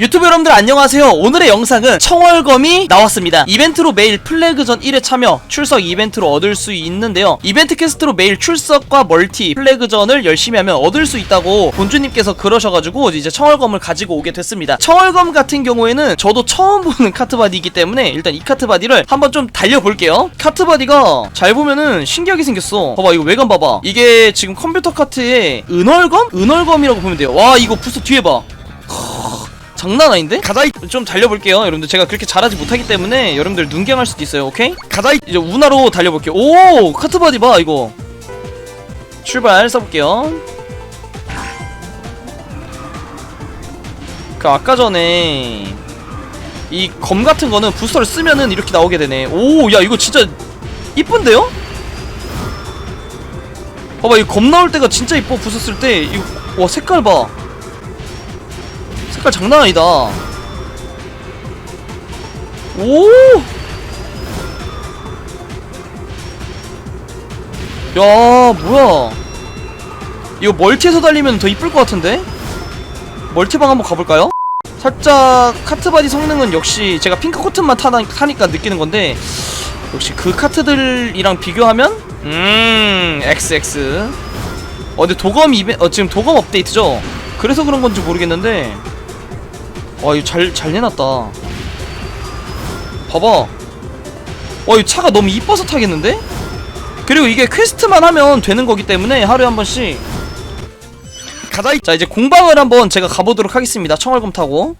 유튜브 여러분들 안녕하세요. 오늘의 영상은 청월검이 나왔습니다. 이벤트로 매일 플래그전 1회 참여 출석 이벤트로 얻을 수 있는데요. 이벤트 퀘스트로 매일 출석과 멀티 플래그전을 열심히 하면 얻을 수 있다고 본주님께서 그러셔가지고 이제 청월검을 가지고 오게 됐습니다. 청월검 같은 경우에는 저도 처음 보는 카트바디이기 때문에 일단 이 카트바디를 한번 좀 달려볼게요. 카트바디가 잘 보면은 신기하게 생겼어. 봐봐 이거 외관 봐봐. 이게 지금 컴퓨터 카트에 은월검? 은월검이라고 보면 돼요. 와 이거 부스 뒤에 봐 장난 아닌데? 가다이. 좀 달려볼게요 여러분들. 제가 그렇게 잘하지 못하기 때문에 여러분들 눈갱할 수도 있어요 오케이? 가다이. 이제 운하로 달려볼게요. 오 카트바디 봐 이거. 출발 써볼게요. 그 아까 전에 이 검 같은 거는 부스터를 쓰면은 이렇게 나오게 되네. 오 야 이거 진짜 이쁜데요? 봐봐 이 검 나올 때가 진짜 이뻐 부스 쓸때. 이거 와 색깔 봐 색깔 장난 아니다. 오! 야, 뭐야? 이거 멀티에서 달리면 더 이쁠 것 같은데? 멀티방 한번 가볼까요? 살짝 카트바디 성능은 역시 제가 핑크 코튼만 타나, 타니까 느끼는 건데 역시 그 카트들이랑 비교하면 음 XX 어 근데 도검 이벤 어 지금 도검 업데이트죠? 그래서 그런 건지 모르겠는데 와 이거 잘, 잘 내놨다. 봐봐. 와이 차가 너무 이뻐서 타겠는데? 그리고 이게 퀘스트만 하면 되는 거기 때문에 하루에 한 번씩. 가자. 자 이제 공방을 한번 제가 가보도록 하겠습니다. 청월검 타고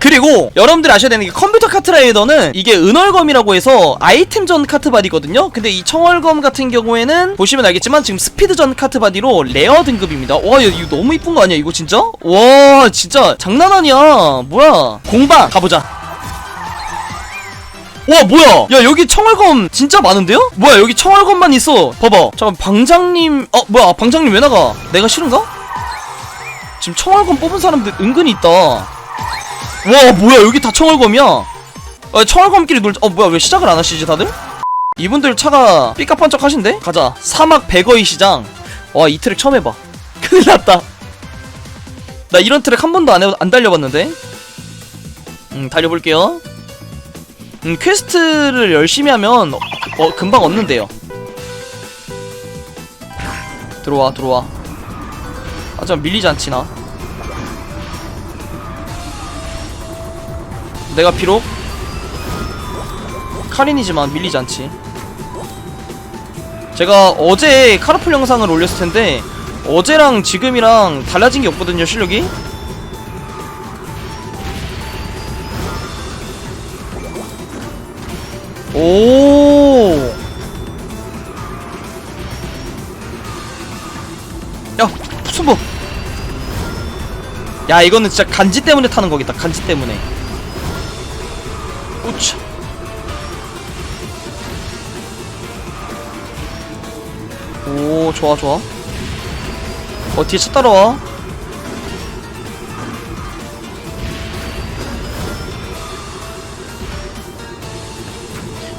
그리고 여러분들이 아셔야 되는 게 컴퓨터 카트라이더는 이게 은월검이라고 해서 아이템전 카트바디거든요. 근데 이 청월검 같은 경우에는 보시면 알겠지만 지금 스피드전 카트바디로 레어 등급입니다. 와 야, 이거 너무 이쁜 거 아니야 이거 진짜? 와 진짜 장난 아니야. 뭐야? 공방 가보자. 와 뭐야? 야 여기 청월검 진짜 많은데요? 뭐야 여기 청월검만 있어. 봐봐. 잠깐 방장님 어 뭐야 방장님 왜 나가? 내가 싫은가? 지금 청월검 뽑은 사람들 은근히 있다 와 뭐야 여기 다 청월검이야. 아, 청월검끼리 놀자. 어 뭐야 왜 시작을 안 하시지 다들? 이분들 차가 삐까뻔쩍 하신데? 가자. 사막 백어이 시장. 와 이 트랙 처음 해봐. 큰일 났다. 나 이런 트랙 한 번도 안, 해, 안 달려봤는데? 음 달려볼게요. 음 퀘스트를 열심히 하면 어, 어 금방 얻는데요. 들어와 들어와. 하지만 밀리지 않지 나 내가 비록 카린이지만 밀리지 않지 제가 어제 카르풀 영상을 올렸을 텐데 어제랑 지금이랑 달라진 게 없거든요 실력이 오. 야, 순보. 야, 이거는 진짜 간지 때문에 타는 거겠다. 간지 때문에. 오, 좋아, 좋아. 어, 뒤에 차 따라와.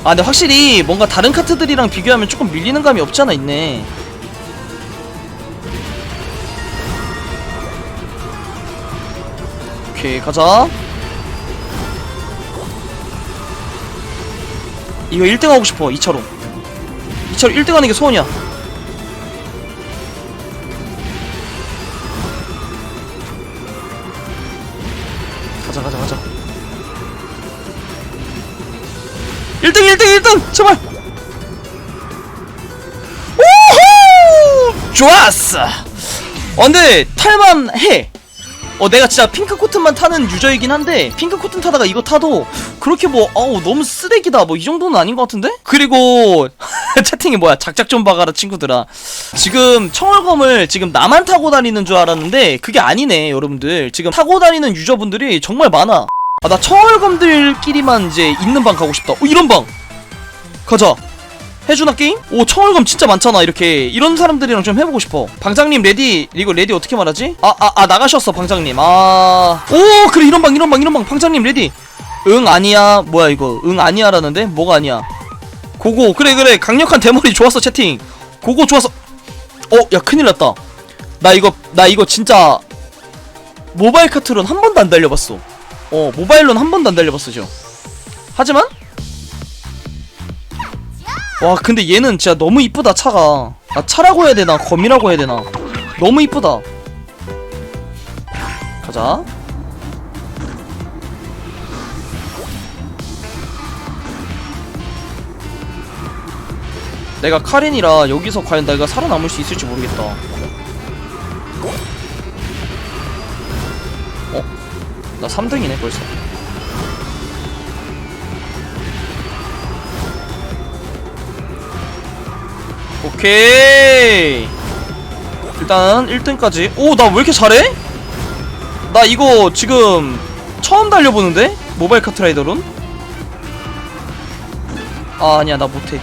아, 근데 확실히 뭔가 다른 카트들이랑 비교하면 조금 밀리는 감이 없지 않아 있네. 오케이, 가자. 이거 1등 하고 싶어 2차로 2차로 1등 하는 게 소원이야 1등 1등! 1등 제발! 오호! 좋았어! 어 근데 탈만해! 어 내가 진짜 핑크 코튼만 타는 유저이긴 한데 핑크 코튼 타다가 이거 타도 그렇게 뭐 어우 너무 쓰레기다. 뭐 이 정도는 아닌 것 같은데? 그리고 채팅이 뭐야? 작작 좀 박아라 친구들아. 지금 청월검을 지금 나만 타고 다니는 줄 알았는데 그게 아니네 여러분들. 지금 타고 다니는 유저분들이 정말 많아 아 나 청월검들끼리만 이제 있는 방 가고 싶다. 어 이런 방! 가자. 해주나 게임? 오 청월검 진짜 많잖아 이렇게. 이런 사람들이랑 좀 해보고 싶어. 방장님 레디 이거 레디 어떻게 말하지? 아 아 아 나가셨어 방장님. 아 오 그래 이런 방 이런 방 이런 방. 방장님 레디. 응 아니야. 뭐야 이거? 응 아니야라는데? 뭐가 아니야? 고고. 그래 그래. 강력한 대머리 좋았어 채팅. 고고 좋았어 어 야 큰일 났다. 나 이거 나 이거 진짜 모바일 카트론 한 번도 안 달려봤어 어 모바일론 한 번도 안 달려봤어 저 하지만? 와 근데 얘는 진짜 너무 이쁘다 차가. 아 차라고 해야 되나 검이라고 해야 되나. 너무 이쁘다. 가자. 내가 카린이라 여기서 과연 내가 살아남을 수 있을지 모르겠다 나 3등이네 벌써 오케이 일단 1등까지 오 나 왜 이렇게 잘해? 나 이거 지금 처음 달려보는데? 모바일 카트라이더론? 아 아니야 나 못해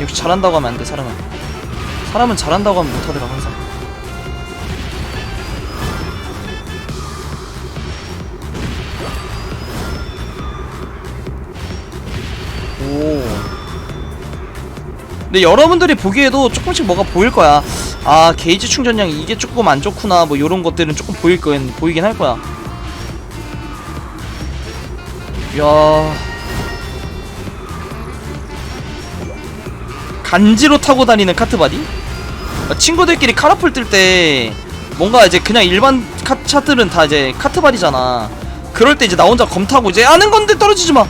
역시 잘한다고 하면 안돼 사람은 사람은 잘한다고 하면 못하더라 항상 오 근데 여러분들이 보기에도 조금씩 뭐가 보일 거야. 아 게이지 충전량 이게 조금 안 좋구나 뭐 요런 것들은 조금 보일 거 보이긴 할 거야. 야. 간지로 타고 다니는 카트바디? 그러니까 친구들끼리 카라풀 뜰 때 뭔가 이제 그냥 일반 카, 차들은 다 이제 카트바디잖아. 그럴 때 이제 나 혼자 검 타고 이제 아는 건데 떨어지지 마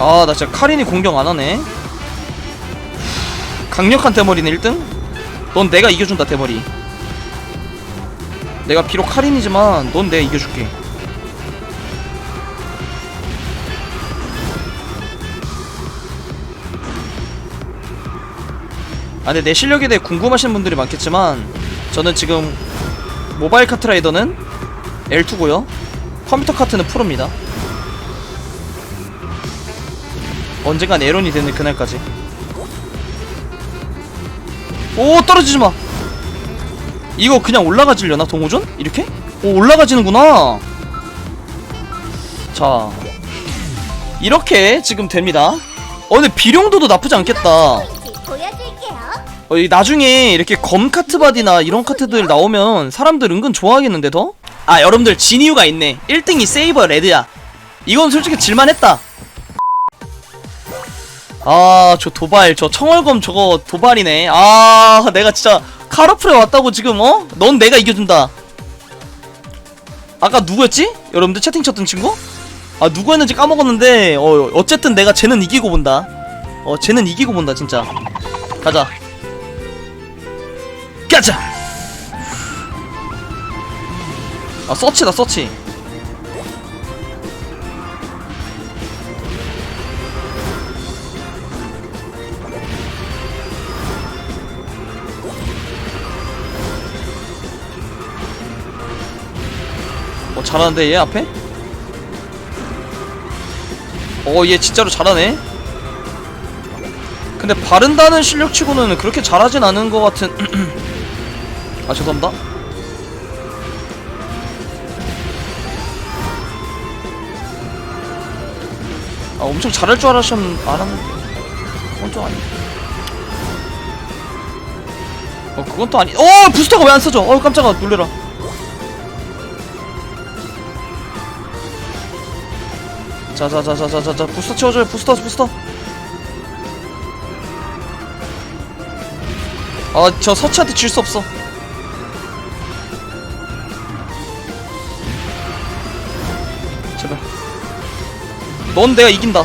아 나 진짜 카린이 공격 안 하네. 강력한 대머리네 1등? 넌 내가 이겨준다 대머리. 내가 비록 카린이지만 넌 내가 이겨줄게. 아 근데 내 실력에 대해 궁금하신 분들이 많겠지만 저는 지금 모바일 카트라이더는 L2고요. 컴퓨터 카트는 프로입니다 언젠간 에론이 되는 그날까지 오 떨어지지마 이거 그냥 올라가지려나 동호전? 이렇게? 오 올라가지는구나 자 이렇게 지금 됩니다 어 근데 비룡도도 나쁘지 않겠다. 어, 이 나중에 이렇게 검 카트바디나 이런 카트들 나오면 사람들 은근 좋아하겠는데 더? 아 여러분들 진 이유가 있네 1등이 세이버 레드야 이건 솔직히 질만했다 아 저 도발 저 청월검 저거 도발이네. 아 내가 진짜 카르프레 왔다고 지금 어? 넌 내가 이겨준다. 아까 누구였지? 여러분들 채팅 쳤던 친구? 아 누구였는지 까먹었는데 어 어쨌든 내가 쟤는 이기고 본다. 어 쟤는 이기고 본다 진짜. 가자. 가자! 아 서치다 서치 잘하는데 얘 앞에? 어 얘 진짜로 잘하네. 근데 바른다는 실력치고는 그렇게 잘하진 않은 것 같은 아 죄송합니다. 아 엄청 잘할 줄 알았으면 알았는데 그건 좀 아니 어 그건 또 아니 어 부스터가 왜 안 써져? 어 깜짝아 놀래라 자자자자자자 부스터 채워줘요 부스터 부스터. 아저 서치한테 질 수 없어. 제발. 넌 내가 이긴다.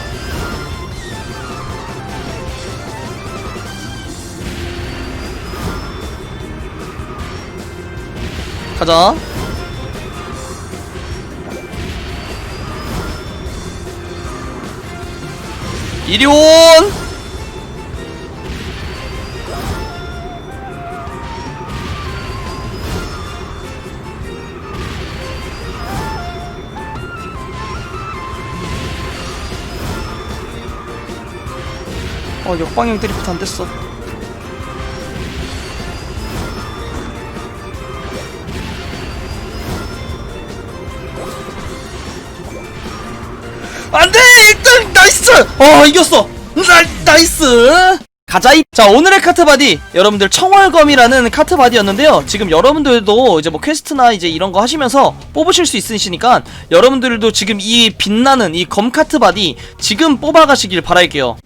가자 이리 온! 어, 역방향 드리프트 안 됐어. 안 돼! 어 이겼어. 나, 나이스. 가자이. 자 오늘의 카트바디. 여러분들 청월검이라는 카트바디였는데요. 지금 여러분들도 이제 뭐 퀘스트나 이제 이런 거 하시면서 뽑으실 수 있으시니까 여러분들도 지금 이 빛나는 이 검 카트바디 지금 뽑아가시길 바랄게요